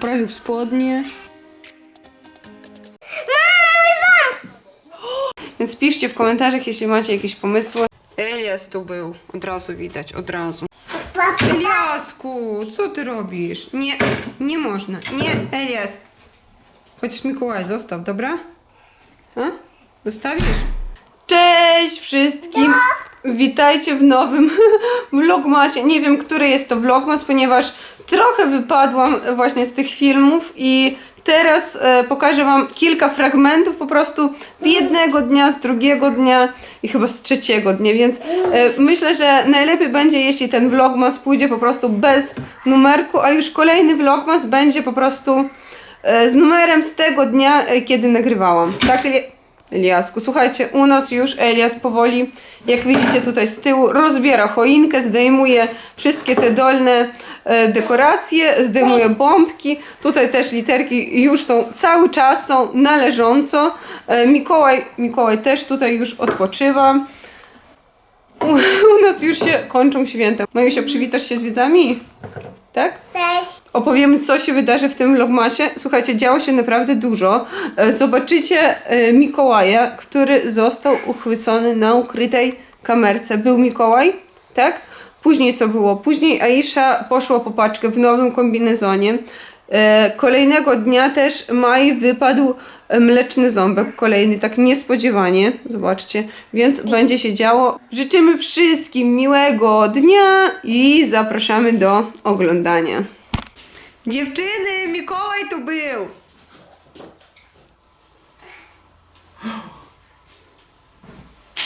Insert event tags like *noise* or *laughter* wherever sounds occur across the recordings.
Poprawił spodnie. Więc piszcie w komentarzach, jeśli macie jakieś pomysły. Elias tu był. Od razu widać, od razu. Eliasku, co ty robisz? Nie, nie można. Nie, Elias. Chociaż Mikołaj zostaw, dobra? A? Zostawisz? Cześć wszystkim! Witajcie w nowym *laughs* vlogmasie. Nie wiem, który jest to vlogmas, ponieważ trochę wypadłam właśnie z tych filmów i teraz e, pokażę Wam kilka fragmentów po prostu z jednego dnia, z drugiego dnia i chyba z trzeciego dnia, więc e, myślę, że najlepiej będzie, jeśli ten vlogmas pójdzie po prostu bez numerku, a już kolejny vlogmas będzie po prostu e, z numerem z tego dnia, e, kiedy nagrywałam. Tak, Eliasku. Słuchajcie, u nas już Elias powoli, jak widzicie tutaj z tyłu, rozbiera choinkę, zdejmuje wszystkie te dolne e, dekoracje, zdejmuje bombki. Tutaj też literki już są, cały czas są na leżąco. E, Mikołaj, Mikołaj też tutaj już odpoczywa. U, nas już się kończą święta. Majusia, przywitasz się z widzami? Tak? Cześć. Opowiemy, co się wydarzy w tym vlogmasie. Słuchajcie, działo się naprawdę dużo. E, Zobaczycie e, Mikołaja, który został uchwycony na ukrytej kamerce. Był Mikołaj, tak? Później co było? Później Aisha poszła po paczkę w nowym kombinezonie. E, Kolejnego dnia też Maj wypadł mleczny ząbek, kolejny tak niespodziewanie, zobaczcie, więc będzie się działo. Życzymy wszystkim miłego dnia i zapraszamy do oglądania. Dziewczyny, Mikołaj tu był.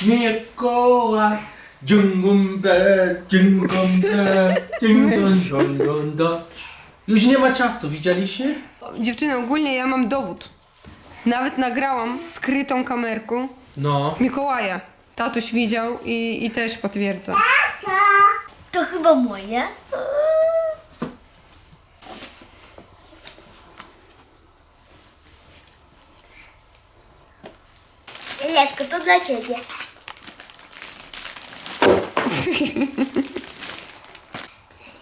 Mikołaj, dżungum bell, dżungum bell, dżungum dum dum dum. Już nie ma czasu, widzieliście? Dziewczyny, ogólnie ja mam dowód. Nawet nagrałam skrytą kamerką No. Mikołaja. Tatuś widział i, i też potwierdza. To chyba moje. Lesko, to dla ciebie.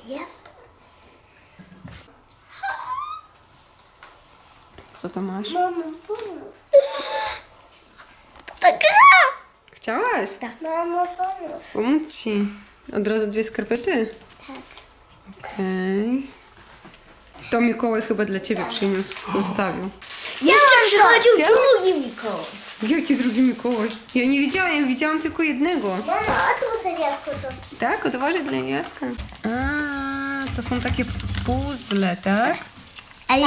Jest. Co to masz? Mamo, pomóż. To ta gra. Chciałaś? Tak. Mamo, pomóż. Pomóc ci. Od razu dwie skarpety? Tak. Okej. To Mikołaj chyba dla ciebie przyniósł, zostawił. Jeszcze przychodził drugi Mikołaj. Jaki drugi Mikołaj? Ja nie widziałem, widziałam tylko jednego. Mama, a tu serialko to. Tak, odważnie dla Jaska. A, to są takie puzzle, tak? Ale...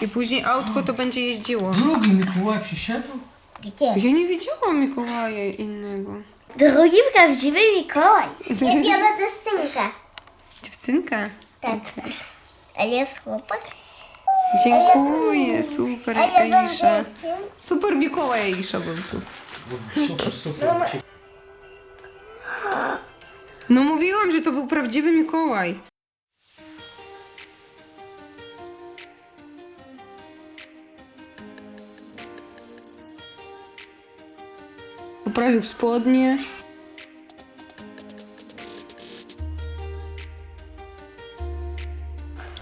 I później autko to będzie jeździło. Drugi Mikołaj przyszedł? Gdzie? Ja nie widziałam Mikołaja innego. Drugi prawdziwy Mikołaj. Ja biorę destynkę. Dziewczynka. Tak. A jest chłopak? Dziękuję, super A ja Aisza. dziewczyn. Super Mikołaj Aisza był tu. Super, super. No mówiłam, że to był prawdziwy Mikołaj. Poprawił spodnie.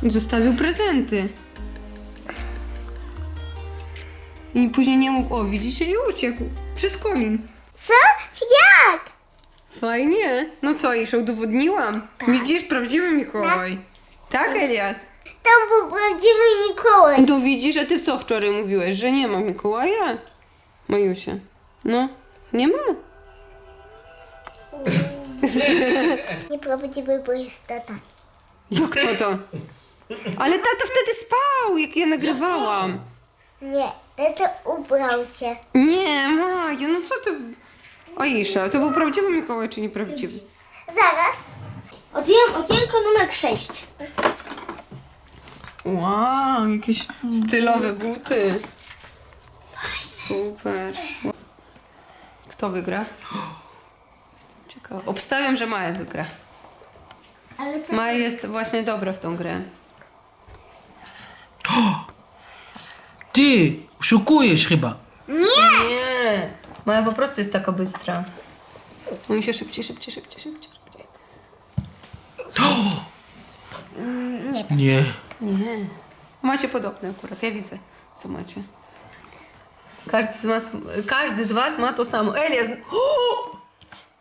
Zostawił prezenty. I później nie mógł, o widzisz, i uciekł. Przez komin. Co? Jak? Fajnie. No co, jeszcze udowodniłam. Widzisz, prawdziwy Mikołaj. Tak, Elias? Tam był prawdziwy Mikołaj. No widzisz, a ty co wczoraj mówiłeś, że nie ma Mikołaja? Majusia. No, nie ma. *laughs* Nieprawdziwy, bo jest tata. Jak to to? Ale tata wtedy spał, jak ja nagrywałam. Nie, tata ubrał się. Nie, Maju, no co ty... Aisza, to był prawdziwy Mikołaj, czy nieprawdziwy? Zaraz. Otwieram okienko numer 6. Wow, jakieś stylowe buty. Super. Kto wygra? Ciekawe. Obstawiam, że Maja wygra. Ale to... Maja jest właśnie dobra w tą grę. Ty, szukujesz chyba. Nie! Maja po prostu jest taka bystra. Mówi się szybciej, szybciej, szybciej, szybciej. szybciej. Nie. Nie. Nie. macie podobne akurat, ja widzę, co macie. Każdy z was, każdy z was ma to samo. Elias, o!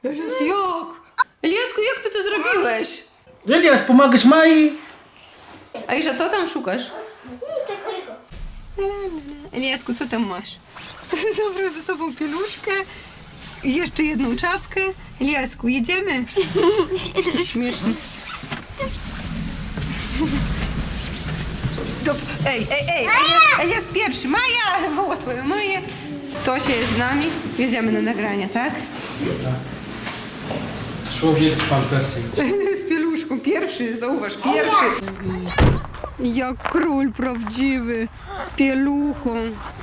Elias, jak? Eliasku, jak ty to zrobiłeś? Elias, pomagasz Mai? Aisza, co tam szukasz? Eliasku, co tam masz? *laughs* Zabrał ze sobą pieluszkę i jeszcze jedną czapkę. Eliasku, jedziemy? *laughs* Jaki śmieszny. Dob- ej, ej, ej, Elias, Elias pierwszy. Maja! Woła swoją Maję. Tosia jest z nami. Jedziemy na nagrania, tak? Człowiek z pampersem. *laughs* Z pieluszką. Pierwszy, zauważ, pierwszy. Jak król prawdziwy, z pieluchą.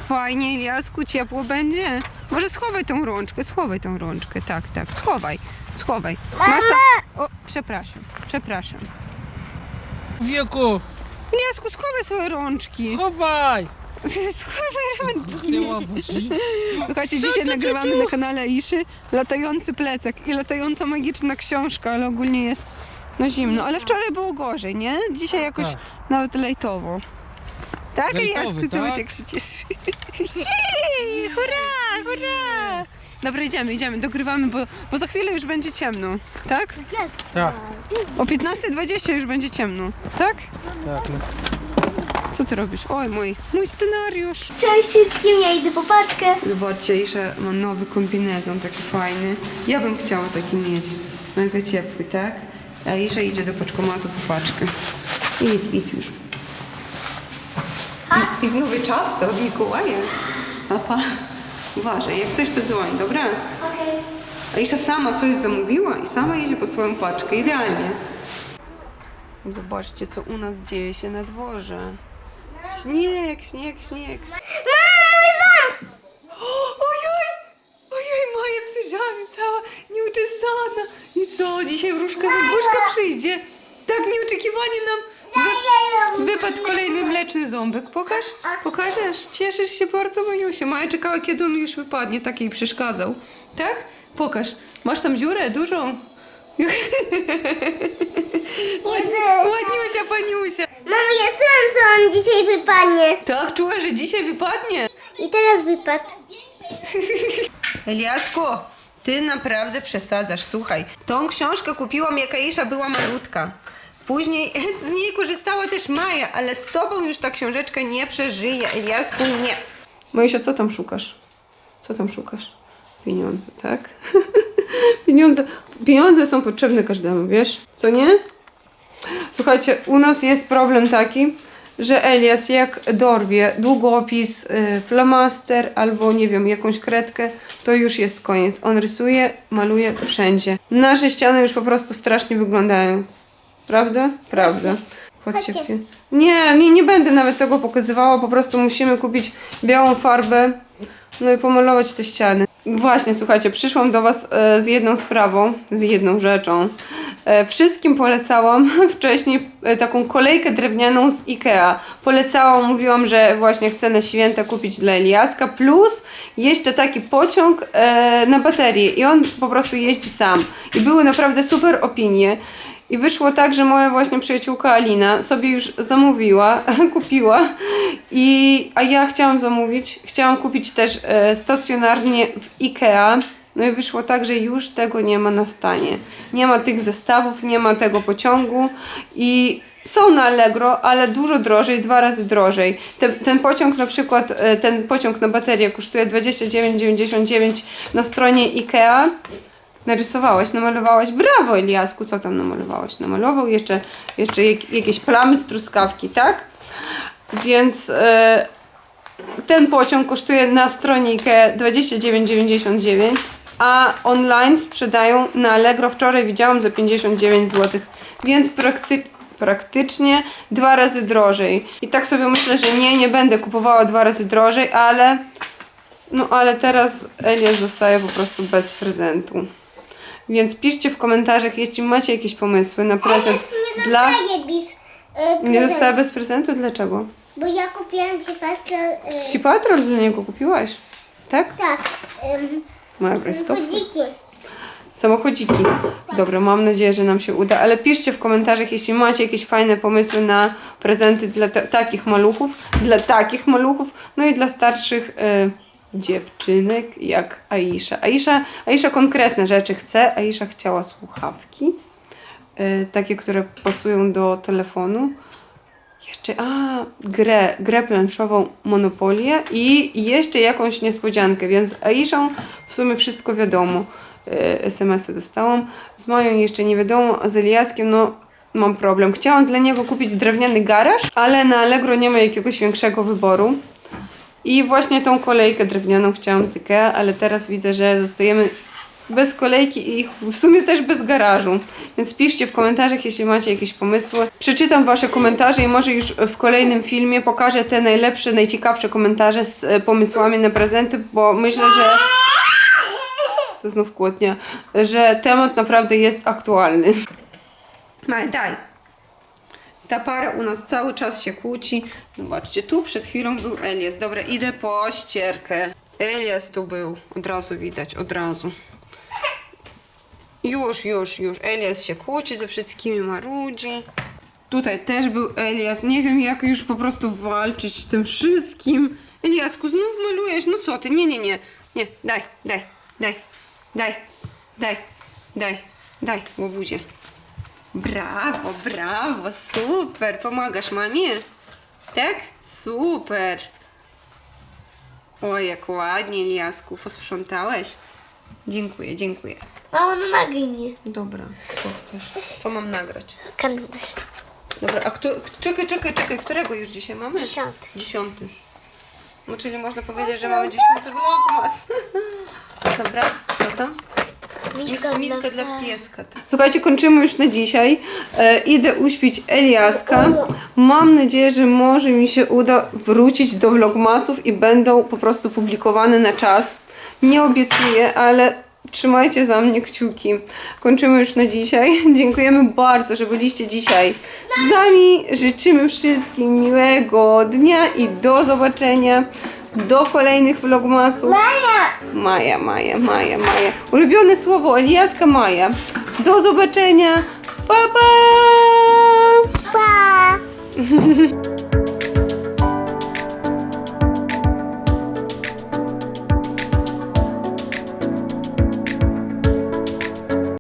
Fajnie, Eliasku, ciepło będzie? Może schowaj tą rączkę, schowaj tą rączkę. Tak, tak, schowaj, schowaj. Masz tam... O, przepraszam, przepraszam. Wieku, Eliasku, schowaj swoje rączki. chowaj! *laughs* Schowaj rączki. Buzi. Słuchajcie, Co dzisiaj ty nagrywamy na kanale Iszy latający plecak i latająca magiczna książka, ale ogólnie jest no zimno. Ale wczoraj było gorzej, nie? Dzisiaj jakoś Tak. nawet lejtowo. Tak, Lejtowy, Jasku, zobacz tak? jak się cieszy. Jej, hurra, hurra! Dobra, idziemy, idziemy, dogrywamy, bo, bo za chwilę już będzie ciemno, tak? Tak, O 15.20 już będzie ciemno, tak? tak. No. Co ty robisz? Oj, mój, mój scenariusz. Cześć wszystkim, ja idę po paczkę. Zobaczcie, Isza ma nowy kombinezon, taki fajny. Ja bym chciała taki mieć. Mega ciepły, tak? A Isza idzie do paczkomatu po paczkę. Idź, idź już. I, w nowej czapce od Mikołaja. Papa. Uważaj, jak coś to dzwoń, dobra? Okej. A Isza sama coś zamówiła i sama idzie po swoją paczkę. Idealnie. Zobaczcie, co u nas dzieje się na dworze. Śnieg, śnieg, śnieg. Ojoj! Ojoj, moje w piżamie cała nieuczesana. I co, dzisiaj wróżka Zębuszka przyjdzie? Tak nieoczekiwanie nam wy, wypadł kolejny mleczny ząbek. Pokaż? Pokażesz? Cieszysz się bardzo, Majusiu. Maja czekała, kiedy on już wypadnie, tak jej przeszkadzał. Tak? Pokaż. Masz tam dziurę dużą? *laughs* Ładniusia, paniusia. Mamo, ja czułam, co on dzisiaj wypadnie. Tak, czuła, że dzisiaj wypadnie. I teraz wypadł. *laughs* Eliasku, ty naprawdę przesadzasz. Słuchaj, tą książkę kupiłam, jak Aisza była malutka. Później *laughs* z niej korzystała też Maja, ale z tobą już ta książeczka nie przeżyje. Eliasku, nie. Mojusia, co tam szukasz? Co tam szukasz? Pieniądze, tak? *laughs* Pieniądze. Pieniądze są potrzebne każdemu, wiesz? Co nie? Słuchajcie, u nas jest problem taki, że Elias jak dorwie długopis, y, flamaster albo nie wiem, jakąś kredkę, to już jest koniec. On rysuje, maluje wszędzie. Nasze ściany już po prostu strasznie wyglądają. Prawda? Prawda. Chodźcie, Chodźcie. Nie, nie, nie będę nawet tego pokazywała, po prostu musimy kupić białą farbę, no i pomalować te ściany. Właśnie, słuchajcie, przyszłam do Was e, z jedną sprawą, z jedną rzeczą. E, wszystkim polecałam *laughs* wcześniej e, taką kolejkę drewnianą z Ikea. Polecałam, mówiłam, że właśnie chcę na święta kupić dla Eliaska, plus jeszcze taki pociąg e, na baterię i on po prostu jeździ sam. I były naprawdę super opinie. I wyszło tak, że moja właśnie przyjaciółka Alina sobie już zamówiła, *laughs* kupiła, i, a ja chciałam zamówić, chciałam kupić też stacjonarnie w Ikea. No i wyszło tak, że już tego nie ma na stanie. Nie ma tych zestawów, nie ma tego pociągu i są na Allegro, ale dużo drożej, dwa razy drożej. Te, ten pociąg na przykład, e, ten pociąg na baterię kosztuje 29,99 na stronie Ikea. Narysowałaś, namalowałaś. Brawo, Eliasku, co tam namalowałaś? Namalował jeszcze, jeszcze jak, jakieś plamy z truskawki, tak? Więc e, ten pociąg kosztuje na stronie IKEA 29,99, a online sprzedają na Allegro. Wczoraj widziałam za 59 zł, więc prakty praktycznie dwa razy drożej. I tak sobie myślę, że nie, nie będę kupowała dwa razy drożej, ale no ale teraz Elias zostaje po prostu bez prezentu. Więc piszcie w komentarzach, jeśli macie jakieś pomysły na prezent Nie dla... zostanie bis. y, Nie zostaje bez prezentu? Dlaczego? Bo ja kupiłam się patrzę. Ci patrol dla niego kupiłaś? Tak? tak. ym, Dobra, stop. Chodziki. samochodziki. Dobra, mam nadzieję, że nam się uda, ale piszcie w komentarzach, jeśli macie jakieś fajne pomysły na prezenty dla ta- takich maluchów, dla takich maluchów, no i dla starszych e, dziewczynek jak Aisha. Aisha. Aisha konkretne rzeczy chce. Aisha chciała słuchawki, e, takie, które pasują do telefonu. Jeszcze, a, grę, grę planszową Monopolię i jeszcze jakąś niespodziankę, więc z Aiszą w sumie wszystko wiadomo. E, SMS-y dostałam. Z Mają jeszcze nie wiadomo, a z Eliaskiem, no mam problem. Chciałam dla niego kupić drewniany garaż, ale na Allegro nie ma jakiegoś większego wyboru. I właśnie tą kolejkę drewnianą chciałam z Ikea, ale teraz widzę, że zostajemy bez kolejki i w sumie też bez garażu. Więc piszcie w komentarzach, jeśli macie jakieś pomysły. Przeczytam Wasze komentarze i może już w kolejnym filmie pokażę te najlepsze, najciekawsze komentarze z e, pomysłami na prezenty, bo myślę, że to znów kłótnia, że temat naprawdę jest aktualny. Maj, daj. Ta para u nas cały czas się kłóci. Zobaczcie, tu przed chwilą był Elias. Dobra, idę po ścierkę. Elias tu był. Od razu widać, od razu. Już, już, już. Elias się kłóci ze wszystkimi, marudzi. Tutaj też był Elias. Nie wiem, jak już po prostu walczyć z tym wszystkim. Eliasku, znów malujesz. No co ty? Nie, nie, nie. Nie, daj, daj, daj, daj, daj, daj, daj, łobuzie. Brawo, brawo, super. Pomagasz mamie? Tak? Super. Oj, jak ładnie, Eliasku. Posprzątałeś? Dziękuję, dziękuję. Mamo, no nagraj mnie. Dobra, co chcesz? Co mam nagrać? Kalendarz. Dobra, a kto, czekaj, czekaj, czekaj, którego już dzisiaj mamy? Dziesiąty. Dziesiąty. No czyli można powiedzieć, że mamy dziesiąty vlogmas. *laughs* Dobra, co tam? Mis, miska dla pieska. tak. Słuchajcie, kończymy już na dzisiaj. E, idę uśpić Eliaska. Mam nadzieję, że może mi się uda wrócić do vlogmasów i będą po prostu publikowane na czas. Nie obiecuję, ale trzymajcie za mnie kciuki. Kończymy już na dzisiaj. *laughs* Dziękujemy bardzo, że byliście dzisiaj z nami. Życzymy wszystkim miłego dnia i do zobaczenia. Do kolejnych vlogmasów. Maja, Maja, Maja, Maja. Ulubione słowo Eliaska Maja. Do zobaczenia. Pa, pa! Pa! *laughs*